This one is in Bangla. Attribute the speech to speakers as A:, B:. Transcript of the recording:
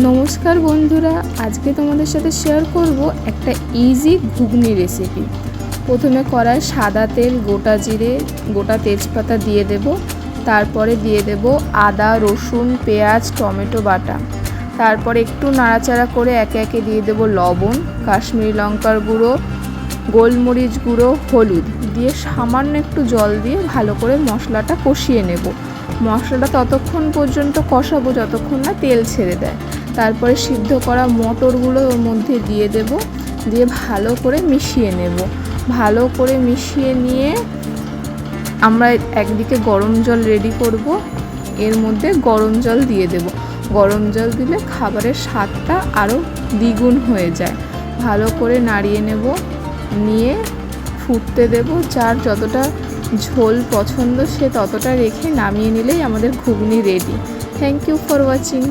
A: নমস্কার বন্ধুরা, আজকে তোমাদের সাথে শেয়ার করব একটা ইজি ঘুগনি রেসিপি প্রথমে কড়াই সাদা তেল, গোটা জিরে, গোটা তেজপাতা দিয়ে দেব। তারপরে দিয়ে দেব আদা, রসুন, পেঁয়াজ, টমেটো বাটা। তারপরে একটু নাড়াচাড়া করে একে একে দিয়ে দেব লবণ, কাশ্মীরি লঙ্কার গুঁড়ো, গোলমরিচ গুঁড়ো, হলুদ। দিয়ে সামান্য একটু জল দিয়ে ভালো করে মশলাটা কষিয়ে নেব। মশলাটা ততক্ষণ পর্যন্ত কষাবো, যতক্ষণ না তেল ছেড়ে দেয়। তারপরে সিদ্ধ করা মটরগুলো ওর মধ্যে দিয়ে দেব, দিয়ে ভালো করে মিশিয়ে নেব। ভালো করে মিশিয়ে নিয়ে আমরা একদিকে গরম জল রেডি করব, এর মধ্যে গরম জল দিয়ে দেব। গরম জল দিলে খাবারের স্বাদটা আরও দ্বিগুণ হয়ে যায়। ভালো করে নাড়িয়ে নেব, নিয়ে ফুটতে দেব। যার যতটা ঝোল পছন্দ সে ততটা রেখে নামিয়ে নিলেই আমাদের ghugni ready thank you for watching